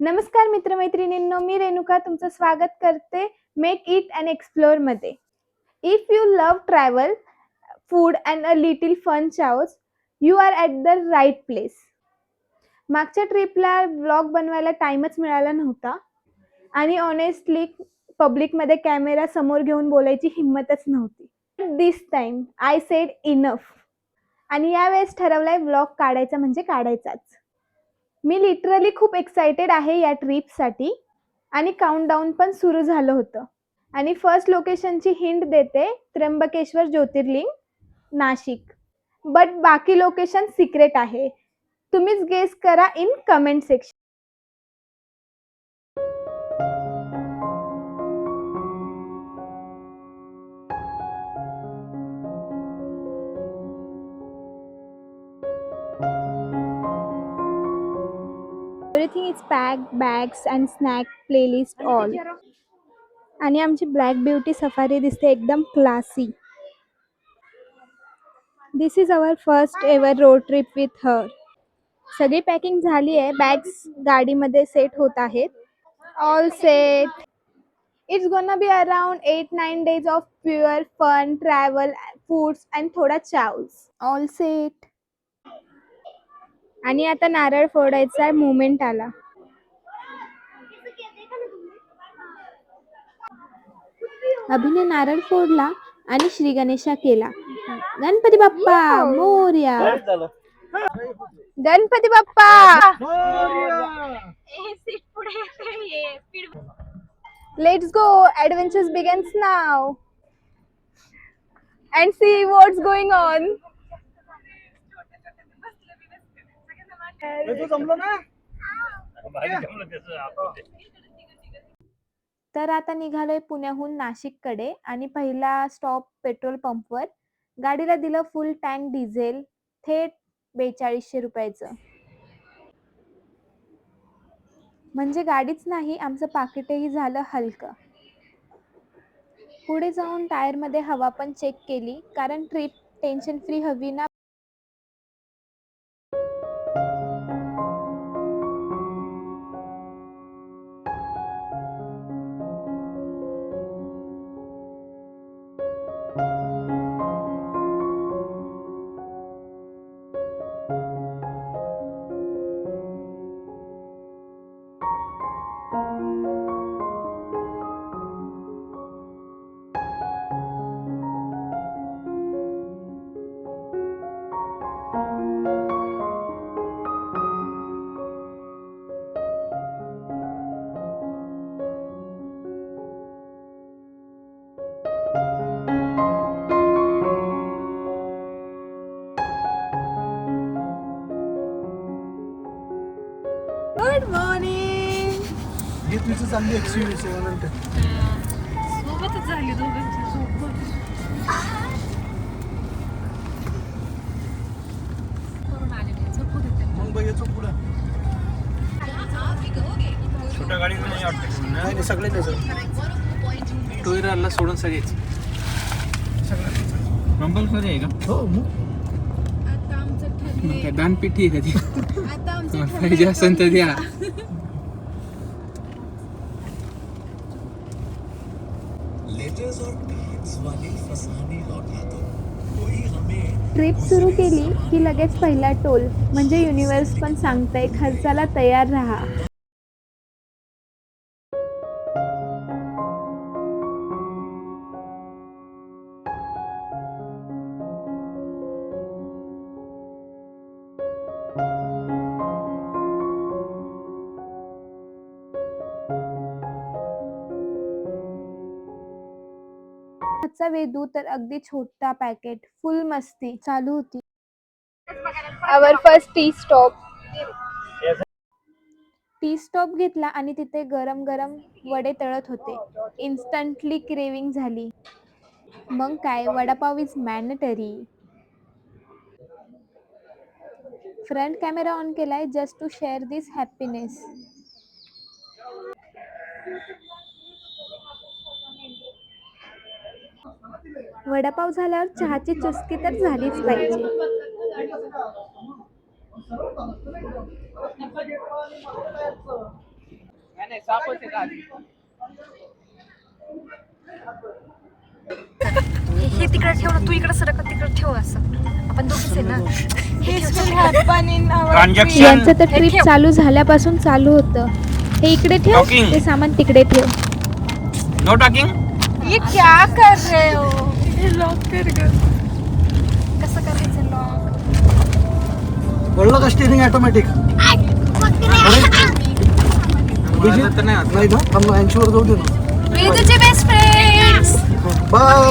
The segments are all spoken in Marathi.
नमस्कार मित्रमैत्रिणींनो मी रेणुका तुमचं स्वागत करते make it and एक्सप्लोअरमध्ये. If you love travel food and a little fun chaos you are at the right place मागच्या ट्रिपला व्लॉग बनवायला टाइमच मिळाला नव्हता आणि ऑनेस्टली पब्लिकमध्ये कॅमेरा समोर घेऊन बोलायची हिंमतच नव्हती. This time I said enough आणि यावेळेस ठरवलाय व्लॉग काढायचा म्हणजे काढायचाच. मी लिटरली खूप एक्सायटेड आहे या ट्रिपसाठी आणि काउंटडाऊन पण सुरू झालं होतं. आणि फर्स्ट लोकेशनची हिंट देते त्र्यंबकेश्वर ज्योतिर्लिंग नाशिक. बट बाकी लोकेशन सिक्रेट आहे. तुम्हीच गेस करा in comment section everything pack bags and snack playlist all आणि आमची ब्लॅक ब्युटी सफारी दिसते एकदम classy this is our first ever road trip with her सगळी पॅकिंग झाली आहे. बॅग्स गाडीमध्ये सेट होत आहेत. All set it's gonna be around eight nine days of pure fun travel foods and थोडा चाऊस ऑल सेट आणि आता नारळ फोडायचा मुवमेंट आला. अभिने नारळ फोडला आणि श्री गणेशा केला. Ganpati Bappa Morya. Ganpati Bappa! Let's go adventures begins now and see what's going on तर आता निघालोय पुण्याहून नाशिककडे आणि पहिला स्टॉप पेट्रोल पंपवर गाडीला दिलं फुल टँक डिझेल थेट बेचाळीसशे रुपयाचं. म्हणजे गाडीच नाही आमचं पाकिटही झालं हलकं. पुढे जाऊन टायरमध्ये हवा पण चेक केली कारण ट्रिप टेन्शन फ्री हवी ना. गुड मॉर्निंग तुझं चालली एकशे वीस नंतर सोबतच झाली दोघांची सोबत छोट्या गाडीला नाही वाटतं नाही नाही सगळे नाही सर टू व्हीलरला सोडून सगळेच. कंपल्सरी आहे का? हो मग. दानपेटी आहे का ती? पाहिजे असेल तर द्या. ट्रिप सुरू केली की लगेच पहिला टोल म्हणजे युनिव्हर्स पण सांगतंय खर्चाला तयार राहा. आजचा वेदू तर अगदी छोटा पॅकेट फुल मस्ती चालू होती. Our first tea stop tea stop घेतला आणि तिथे गरम गरम वडे तळत होते. इन्स्टंटली क्रेविंग झाली. मग काय? Vada pav is mandatory front camera on केलाय just to share this happiness vada pav झाल्यावर चहाची चुस्की तर झालीच पाहिजे. हे तिकडे ठेव ना तू इकडे सरक तिकडे ठेव असं. आपण दोघीच आहे ना. हे यांचं तर ट्रिप. चालू झाल्यापासून चालू होतं. हे इकडे ठेव. ते सामान तिकडे ठेव. नो टॉकिंग ये क्या कर रहे हो? हे लॉक कर ग कसं करायचं लॉक कळलं का स्टेरिंग ऑटोमॅटिक नाही आता. नाही. ना? थांब ऐंशी वर जाऊ दे ना. वेदूचे बेस्ट फ्रेंड्स बाय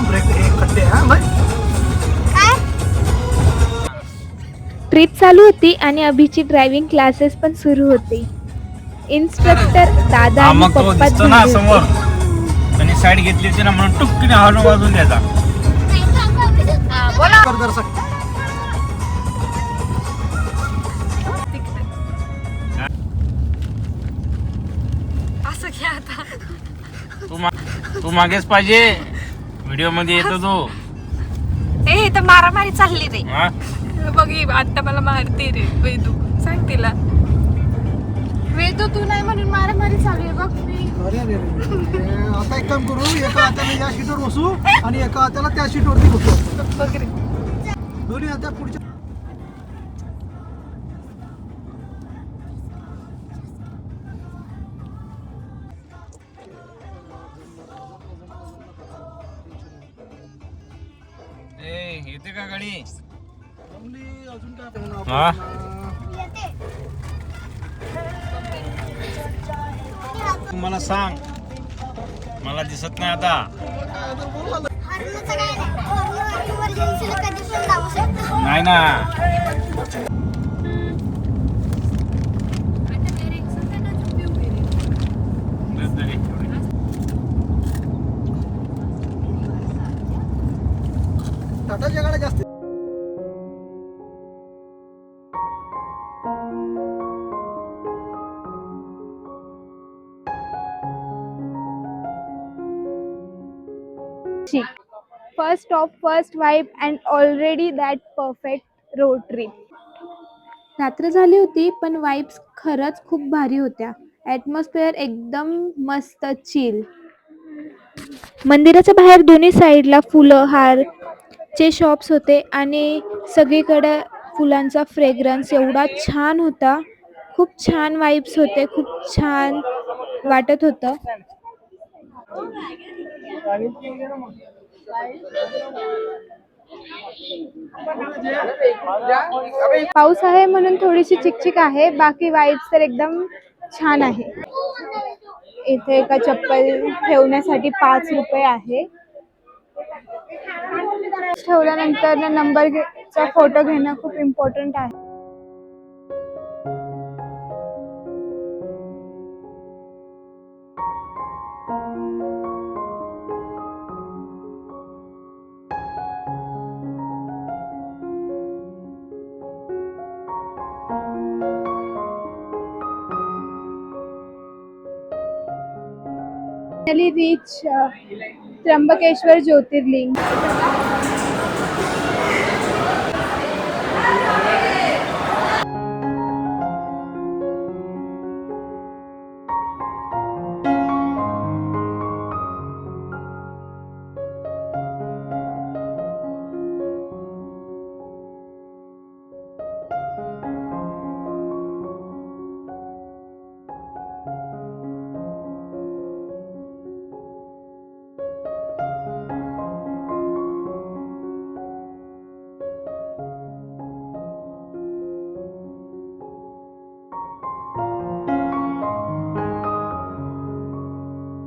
ब्रेक हा ट्रिप चालू होती आणि अभिची ड्रायव्हिंग क्लासेस पण सुरू होते. इन्स्ट्रक्टर दादा आणि मग तो पप्पा दिसतो ना झाले होते. समोर. त्यांनी साईड घेतली होती ना म्हणून टुक्कीने हॉर्न वाजून द्यायचा. बोला कर दर्शक मा- तू मागेच पाहिजे. व्हिडिओमध्ये येतो तो. ए इथं मारामारी चालली रे. हा? बघ ही आता मला मारते रे वेदू. सांग तिला. वेदू तू नाही म्हणून मारामारी चालू आहे बघ. मी अरे अरे अरे. ए, आता एक काम करू एका हाताने या सीटवर बसू आणि एका हाताला त्या सीटवरती बसू. बघ रे. दोन्ही हात्या पुढच्या काय पाहू हा? आपण? तू मला सांग मला दिसत नाही आता नाही ना बस झाली. टाटाच्या गाड्या जास्त first of first vibe and already that perfect road trip रात्र झाली होती पण वाईब्स खरंच खूप भारी होत्या. ॲटमॉस्फिअर एकदम मस्त चिल मंदिराच्या बाहेर दोन्ही साईडला फुलं हार चे शॉप्स होते आणि सगळीकडे फुलांचा फ्रेग्रन्स एवढा छान होता. खूप छान वाईब्स होते खूप छान वाटत होतं. पाऊस आहे म्हणून थोडीशी चिकचिक आहे बाकी वाईब्स तर एकदम छान आहे. इथे एका चप्पल ठेवण्यासाठी पाच रुपये आहे. ठेवल्यानंतर नंबर चा फोटो घेणं खूप इम्पॉर्टंट आहे. रीच त्र्यंबकेश्वर ज्योतिर्लिंग.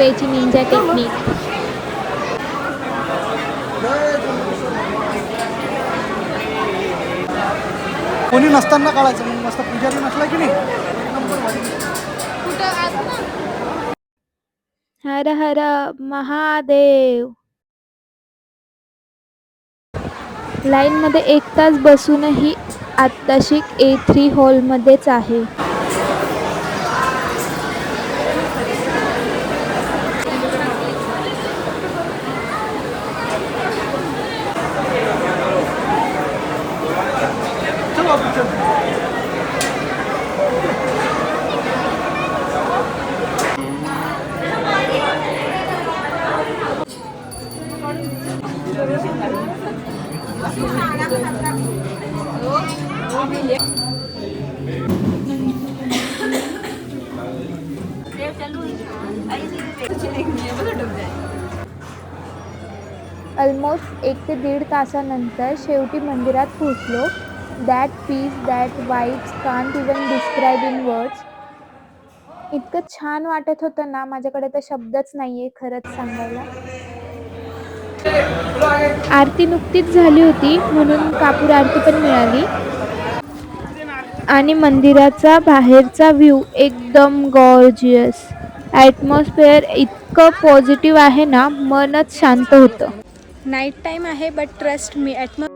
त्याची निंजा टेक्निक कोणी नसताना काढायचं मग मस्त पुजारी नसला की नाही. हर हर महादेव. लाईनमध्ये एक तास बसूनही आत्ताशी ए थ्री हॉलमध्येच आहे. ऑलमोस्ट एक ते दीड तासानंतर शेवटी मंदिरात पोहोचलो. That peace that vibes can't even describe in words इतकं छान वाटत होतं ना माझ्याकडे तर शब्दच नाही आहे खरंच सांगायला. आरती नुकतीच झाली होती म्हणून कापूर आरती पण मिळाली. आणि मंदिराचा बाहेरचा व्ह्यू एकदम गॉर्जियस ॲटमॉस्फिअर इतकं पॉझिटिव्ह आहे ना मनच शांत होतं. नाईट टाईम आहे but trust me Atam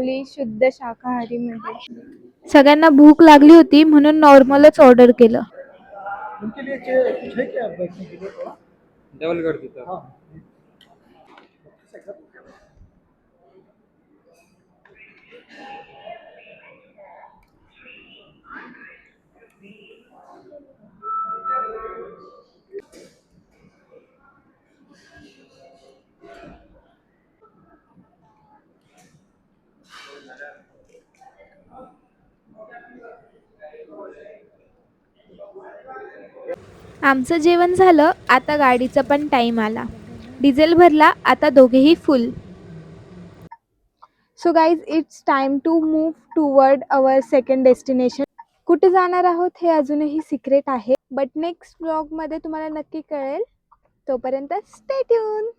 Mauli शुद्ध शाकाहारी मध्ये सगळ्यांना भूक लागली होती म्हणून नॉर्मलच ऑर्डर केलं. उनके लिए चे- कुछ है क्या बैठने के लिए थोड़ा डबल कर देता हाँ. आमचं जेवण झालं आता गाडीचा पण टाइम आला. डिझेल भरला आता दोघेही full so guys it's time to move toward our second destination कुठे जाणार आहोत हे अजूनही सिक्रेट आहे बट नेक्स्ट ब्लॉगमध्ये तुम्हाला नक्की कळेल. तोपर्यंत स्टे ट्यून